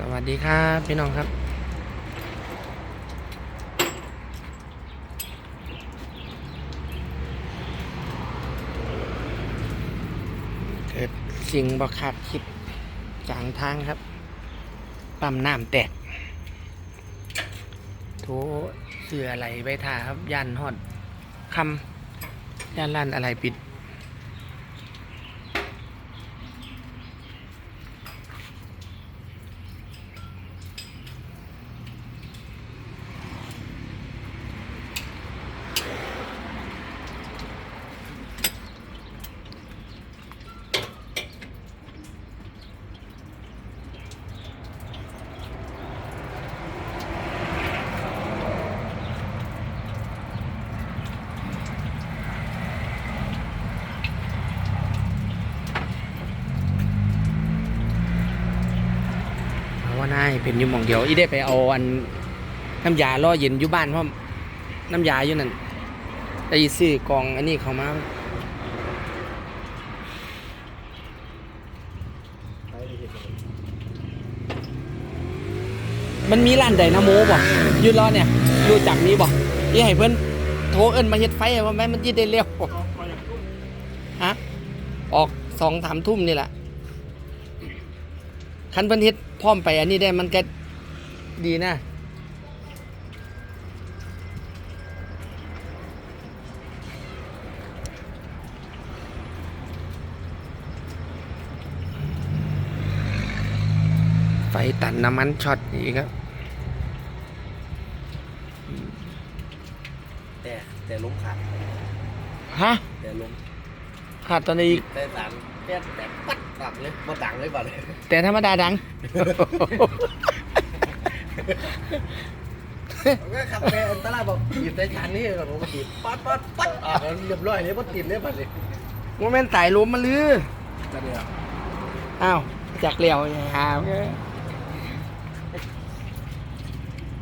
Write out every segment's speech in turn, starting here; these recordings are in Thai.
สวัสดีครับพี่น้องครับเกิดสิ่งบัคาดคิดจางทางครับ ปั๊มน้ำแตกโถเสืออะไรไปท่าครับยันหอดคำยันลั่นอะไรปิด เพนยเป็นอยู่หมองเดียวอีได้ไปเอาอันน้ำยาล่อเย็นอยู่บ้านเพราะน้ำยาอยู่นั่นได้ซื้อกองอันนี้เขามามันมีร้านไดนาโมบ่อยู่รอเนี่ยรู้จักมีบ่ที่ให้เพิ่นโทรเอิ้นมาเฮ็ดไฟว่าแม่มันยิได้เร็วฮะออกสองสามทุ่มนี่แหละ คันเพิ่นเฮ็ดพร้อมไปอันนี้ได้มันก็ดีนะไฟตันน้ำมันช็อตอีกครับ แต่แต่ล้มขาดฮะ แต่ล้ม ขาดตอนนี้อีกแต่ดังแต่แต่ปัดดังเลยมาดังเลยบ่เลยแต่ธรรมดาดังผมก็ขับไปอันตรายบอกหยิบในคันนี้แบบผมก็ติดปัดปัดปัดอ่าเรียบร้อยเลยปัดติดเลยปัดเลยโมเมนต์สายลมมาลือจะเดียวอ้าวจากเหลียวหา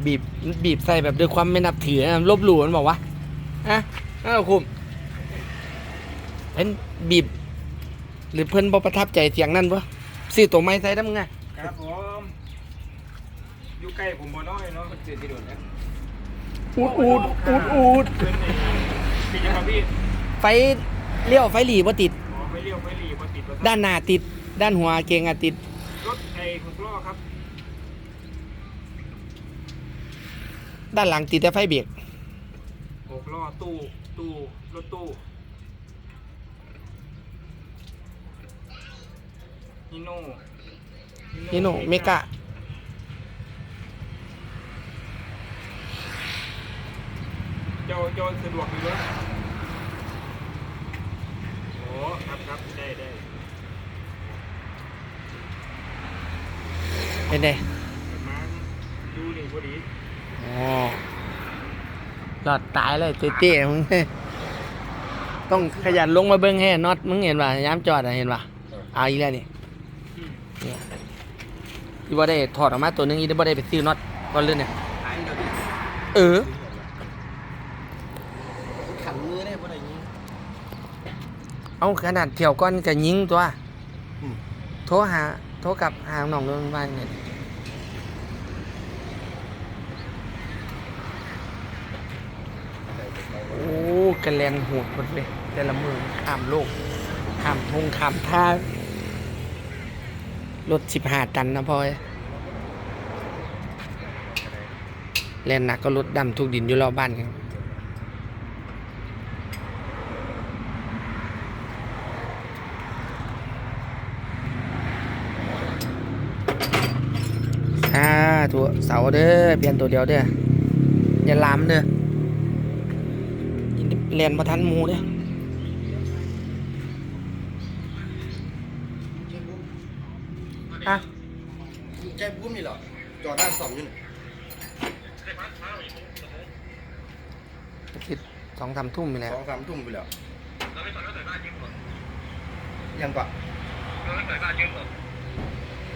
บีบบีบใส่แบบด้วยความไม่นับถือนะลบหลู่มันบอกว่าอะอ้าวคุม เพิ่นบีบ หรือเพิ่นบ่ประทับใจเสียงนั่นปะซื้อตัวไม้ใส่ได้มึงไงครับผมอยู่ใกล้ผมบ่น้อยเนาะมันเจอที่โดนนะอูดอูดอูดอูดเพื่อนในปีนี้ครับพี่ไฟเลี้ยวไฟหลีบ่ติดขอไปเลี้ยวไปหลีบ่ติดบ่ด้านหน้าติด ด้านหัวเกงอะติด รถไอ้หกล้อครับด้านหลังติดแต่ไฟเบรกหกล้อตู้ตู้รถตู้ ฮิโน่นี่โนเมกะเจ้าเจ้าสะดวกอยู่แล้วโอ้ครับครับได้ได้เป็นไงมาดูนี่พอดีอ๋อหลอดตายเลยเต้ๆมึงต้องขยันลงมาเบิ้งให้น็อตมึงเห็นป่ะย้ำจอดอะเห็นป่ะเอาอีกแล้วนี่เนี่ย อีบ่ได้ถอดออกมาตัวหนึงอีได้บ่ได้ไปซื้อน็อตก่อนเลยเนี่ยหายเดียวดิเออขันมือได้พอได้ยิงเอาขนาดเที่ยวก้อนก็ยิงตัวอืมโทรหาโทรกลับหาน้องเรื่องบ้านเนี่ยโอ้กระแลนโหดหมดเลยแต่ละเมืองข้ามโลกข้ามทงข้ามท่า รถสิบห้าตันนะพ่อเอ้ยแลนหนักก็รถดำทุกดินอยู่รอบบ้านกันสาธุเสาเด้อเปลี่ยนตัวเดียวเด้ออย่าลามเด้อแลนมาทันหมูเด้อ อะใจบุ้มนี่เหรอ จอดด้านสองอยู่นี่ติดสองสามทุ่มไปแล้วสองสามทุ่มไปแล้วยังกว่า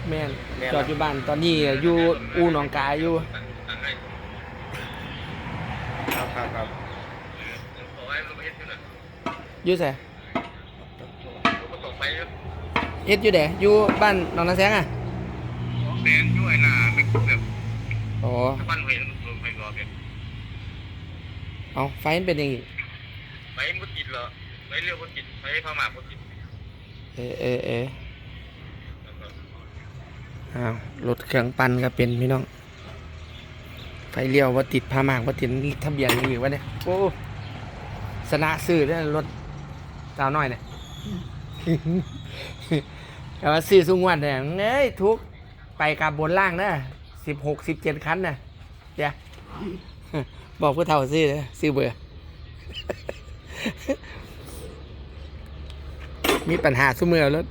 แม่นแม่นจอดอยู่บ้านตอนนี้อยู่อูหนองกายอยู่ครับครับครับอยู่ไส เฮ็ดอยู่เดะอยู่บ้านหนองนาแสงอะแฟนอยู่ไอ้หน้าไม่แบบโอ้บ้านเห็นรวมไปรอแบบเอาไฟมันเป็นอย่างงี้ไปมุดจิตเหรอไปเรียกมุดจิตไปพม่ามุดจิตเออเออเอออ้าวรถเครื่องปั่นก็เป็นพี่น้อง ไฟเลี้ยวว่าติดพามากว่าติดทะเบียนอีกวะเนี่ยโอ้สนะซื้อเรื่องรถสาวน้อยเนี่ย แต่ว่าซื้อสุงวันเนี่ยเอ้ยทุกไปกับบนล่างนะสิบหกสิบเจ็ดคันนะเดี๋ยวบอกผู้เฒ่าซื้อนะซื้อเบื่อมีปัญหาสุเมื่อรถ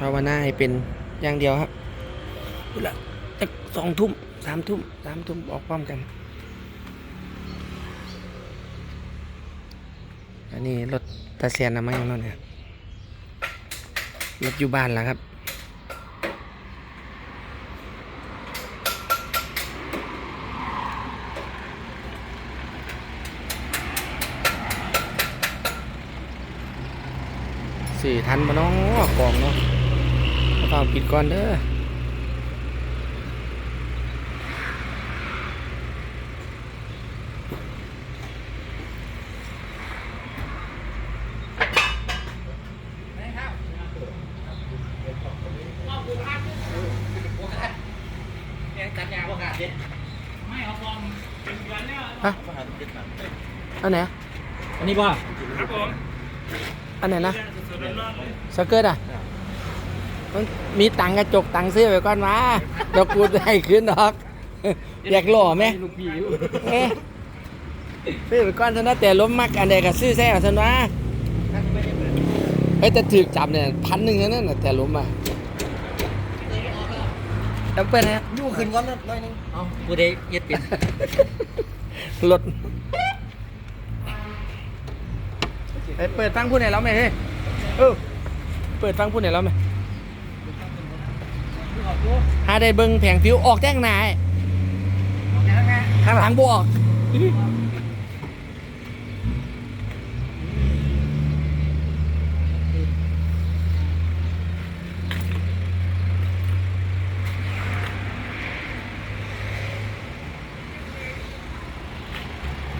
ภาวนาให้เป็นอย่างเดียวครับดูละจะสองทุ่มสามทุ่มสามทุ่มออกพร้อมกัน อันนี้รถตาเซียนนะมั้งนั่นเนี่ยรถอยู่บ้านแล้วครับสี่ทันมาน้องกองเนาะ เปล่าปิดก่อนเด้อฮะอันไหน อันนี้ป่ะครับผมอันไหนนะสเกิร์ตอะ มันมีตังค์กระจกตังค์ซื้อไว้ก่อนมาเดี๋ยวกูจะให้คืนดอก อยากหล่อไหมลูกพี่อยู่เอ๊ะซื้อไปก่อนซะนะแต่ล้มมักอันใดก็ซื้อแซ่เอาซะนะเฮ้ยแต่ถือจับเนี่ยพันหนึ่งแล้วนั่นน่ะแต่ล้มอะแล้วเปิดนะอยู่ขึ้นก่อนนะหน่อยหนึงเอาผู้ใดเย็ดเป็นรถเฮ้ยเปิดฟังพูดไหนอยแล้วไหมเฮ้ยเออเปิดฟังพูดไหนอยแล้วไหม หาได้เบิ่งแผงฟิวออกแจ้งหนายข้างหลังบออก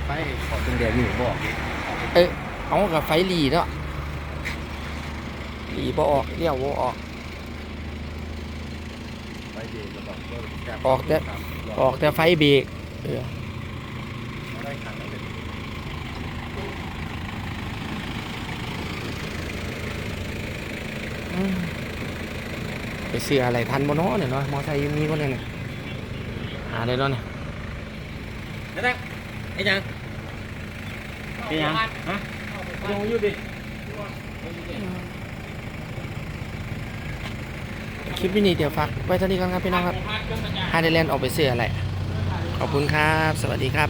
ไปขอตรงเดียวอยู่บ่เออเอากับไฟหลีเนาะหลีบ่ออกเลี้ยวบ่ออก ไปเดี๋ยวจะบ อกว่าแกออกแต่ออกแต่ไฟเบรกเออได้ขันแล้วเลยอืมไปซื้ออะไรทันบ่เนาะเนี่ยเนาะมอไซค์ยังมีบ่เนี่ยเนี่ยหาได้เนาะเนี่ยนั่นแหละไอ้ยังไอ้ยังฮะลงอยู่ดิ คลิปวินีเดี๋ยวฝากไว้เท่านี้ก่อนครับพี่น้องครับฮาร์ดแลนด์ออกไปซื้ออะไร ขอบคุณครับ สวัสดีครับ